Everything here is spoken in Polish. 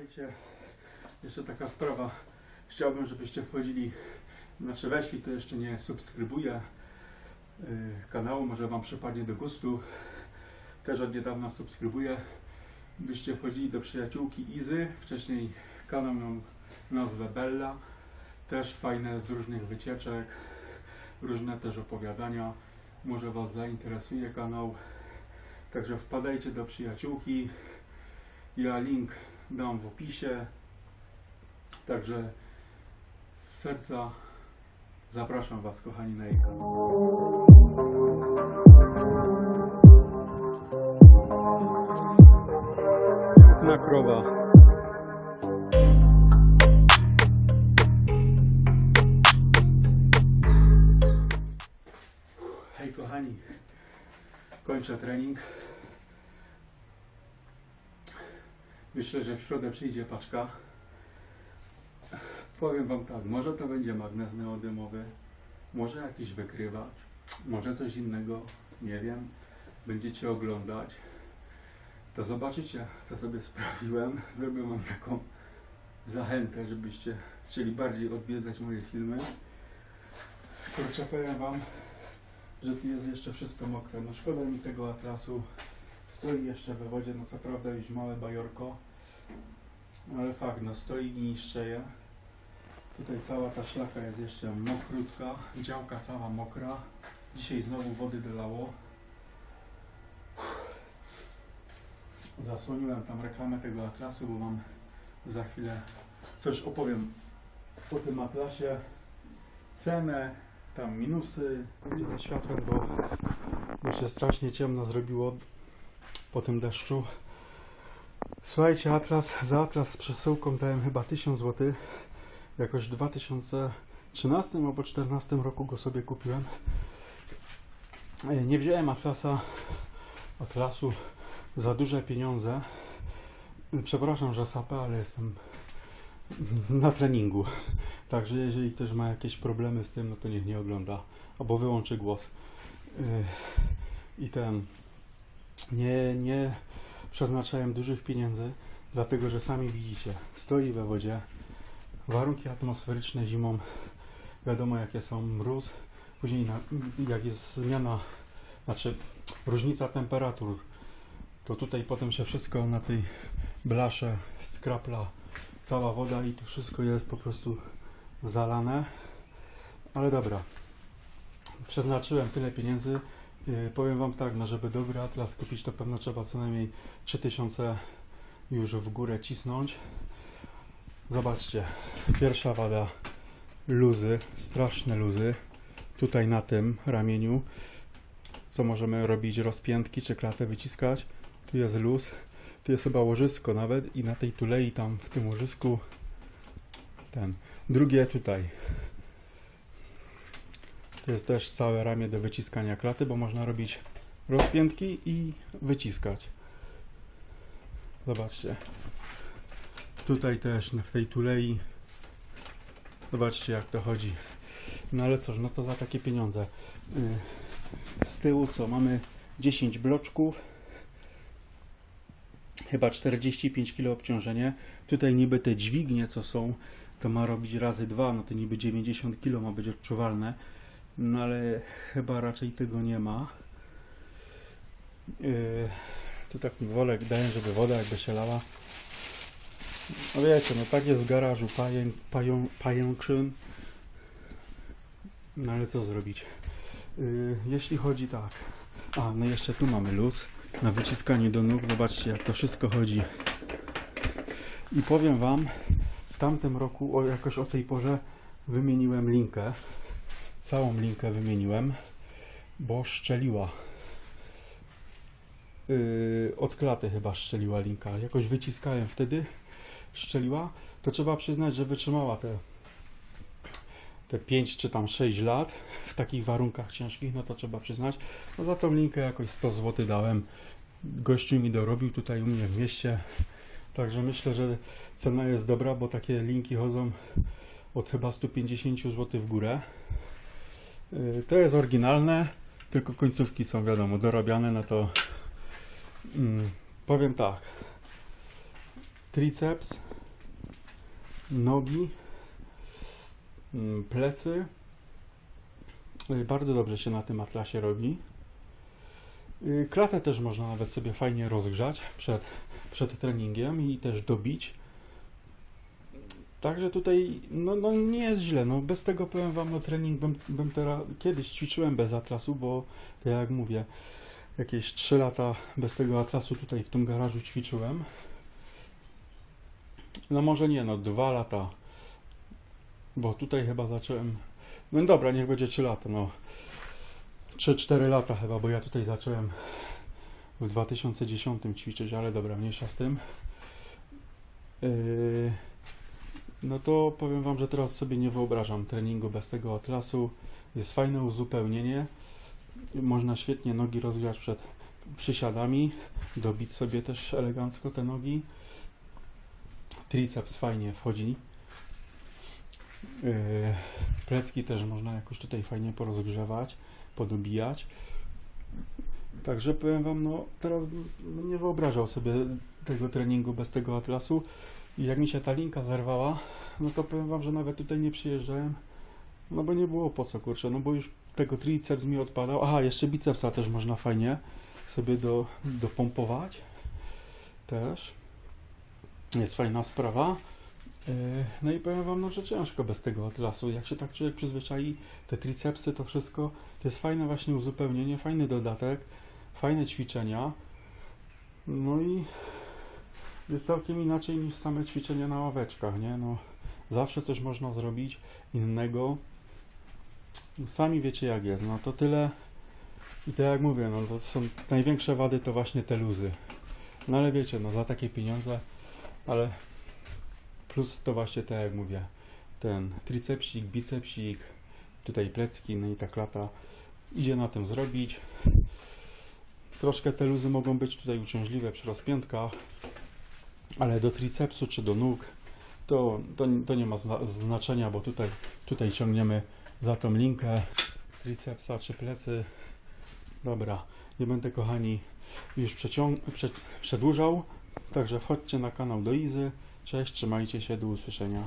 Słuchajcie, jeszcze taka sprawa. Chciałbym, żebyście wchodzili, znaczy weszli, to jeszcze nie subskrybuję yy, kanału, może Wam przypadnie do gustu. Też od niedawna subskrybuję. Byście wchodzili do przyjaciółki Izy, wcześniej kanał miał nazwę Bella. Też fajne z różnych wycieczek, różne też opowiadania. Może Was zainteresuje kanał. Także wpadajcie do przyjaciółki. Ja link dam w opisie. Także z serca zapraszam Was, kochani, na jej kanał. Piękna krowa. Kochani. Kończę trening. Myślę, że w środę przyjdzie paczka. Powiem Wam tak, może to będzie magnes neodymowy, może jakiś wykrywacz, może coś innego, nie wiem. Będziecie oglądać, to zobaczycie, co sobie sprawiłem. Zrobię Wam taką zachętę, żebyście chcieli bardziej odwiedzać moje filmy. Kurczę, powiem Wam, że tu jest jeszcze wszystko mokre. No szkoda mi tego atrasu. Stoi jeszcze we wodzie, no co prawda już małe bajorko. Ale fakt, no stoi i niszczeje. Tutaj cała ta szlaka jest jeszcze mokrutka. Działka cała mokra. Dzisiaj znowu wody dolało. Zasłoniłem tam reklamę tego atrasu, bo mam za chwilę coś opowiem o tym atlasie. Cenę, tam minusy. Widzę światłem, bo mi się strasznie ciemno zrobiło po tym deszczu. Słuchajcie, Atlas, za Atlas z przesyłką dałem chyba 1000 zł. Jakoś w 2013 albo 2014 roku go sobie kupiłem. E, Nie wziąłem Atlasa, Atlasu za duże pieniądze. Przepraszam, że sapę, ale jestem na treningu. Także jeżeli ktoś ma jakieś problemy z tym, no to niech nie ogląda. Albo wyłączy głos. Yy, I ten. Nie, nie przeznaczałem dużych pieniędzy, dlatego że sami widzicie, stoi we wodzie. Warunki atmosferyczne zimą, wiadomo jakie są, mróz. Później na, jak jest zmiana, znaczy różnica temperatur, to tutaj potem się wszystko na tej blasze skrapla cała woda i to wszystko jest po prostu zalane. Ale dobra, przeznaczyłem tyle pieniędzy. Yy, powiem Wam tak, no żeby dobry atlas kupić, to pewno trzeba co najmniej 3000 już w górę cisnąć. Zobaczcie, pierwsza wada, luzy, straszne luzy. Tutaj na tym ramieniu, co możemy robić, rozpiętki czy klatę wyciskać. Tu jest luz, tu jest chyba łożysko nawet i na tej tulei tam w tym łożysku ten. Drugie tutaj. To jest też całe ramię do wyciskania klaty, bo można robić rozpiętki i wyciskać. Zobaczcie. Tutaj też w tej tulei. Zobaczcie jak to chodzi. No ale cóż, no to za takie pieniądze. Yy, Z tyłu co? Mamy 10 bloczków. Chyba 45 kg obciążenie. Tutaj niby te dźwignie co są, to ma robić razy dwa, no to niby 90 kg ma być odczuwalne. No ale chyba raczej tego nie ma. Yy, tu tak mi wolę daję, żeby woda jakby się lała. No wiecie, no tak jest w garażu paję, pają, pajęczyn. No ale co zrobić? Yy, jeśli chodzi tak. A, no jeszcze tu mamy luz na wyciskanie do nóg. Zobaczcie jak to wszystko chodzi. I powiem Wam, w tamtym roku o, jakoś o tej porze wymieniłem linkę. Całą linkę wymieniłem, bo szczeliła. Yy, od klaty chyba szczeliła linka. Jakoś wyciskałem wtedy, szczeliła. To trzeba przyznać, że wytrzymała te, te 5 czy tam 6 lat w takich warunkach ciężkich, no to trzeba przyznać. No za tą linkę jakoś 100 zł dałem. Gościu mi dorobił tutaj u mnie w mieście. Także myślę, że cena jest dobra, bo takie linki chodzą od chyba 150 zł w górę. Yy, To jest oryginalne, tylko końcówki są wiadomo dorabiane, no to mm, powiem tak. Triceps nogi, mm, plecy. Y, Bardzo dobrze się na tym atlasie robi. Y, Klatę też można nawet sobie fajnie rozgrzać przed, przed treningiem i też dobić. Także tutaj no, no nie jest źle. No bez tego powiem wam, no trening bym, bym teraz kiedyś ćwiczyłem bez atlasu, bo tak jak mówię, jakieś 3 lata bez tego atlasu tutaj w tym garażu ćwiczyłem. No może nie, no 2 lata. Bo tutaj chyba zacząłem. No dobra, niech będzie 3 lata, no. 3-4 lata chyba, bo ja tutaj zacząłem w 2010 ćwiczyć, ale dobra, mniejsza z tym. Yy, no to powiem Wam, że teraz sobie nie wyobrażam treningu bez tego atlasu. Jest fajne uzupełnienie. Można świetnie nogi rozgrzać przed przysiadami, dobić sobie też elegancko te nogi. Triceps fajnie wchodzi. Yy, plecki też można jakoś tutaj fajnie porozgrzewać, podobijać. Także powiem Wam, no teraz nie wyobrażał sobie tego treningu bez tego atlasu. I jak mi się ta linka zerwała, no to powiem Wam, że nawet tutaj nie przyjeżdżałem. No bo nie było po co, kurczę, no bo już tego triceps mi odpadał. Aha, jeszcze bicepsa też można fajnie sobie do, dopompować. Też. Jest fajna sprawa. Yy, No i powiem Wam, no, że ciężko bez tego atlasu. Jak się tak człowiek przyzwyczai, te tricepsy, to wszystko, to jest fajne właśnie uzupełnienie, fajny dodatek, fajne ćwiczenia. No i jest całkiem inaczej niż same ćwiczenia na ławeczkach, nie? No, zawsze coś można zrobić innego. Sami wiecie jak jest, no to tyle. I tak jak mówię, no to są największe wady to właśnie te luzy. No ale wiecie, no za takie pieniądze, ale plus to właśnie tak jak mówię, ten tricepsik, bicepsik, tutaj plecki, no i ta klata idzie na tym zrobić. Troszkę te luzy mogą być tutaj uciążliwe przy rozpiętkach, ale do tricepsu czy do nóg to, to, to nie ma zna znaczenia, bo tutaj, tutaj ciągniemy za tą linkę tricepsa czy plecy. Dobra, nie będę kochani już prze przedłużał, także wchodźcie na kanał do Izy. Cześć, trzymajcie się, do usłyszenia.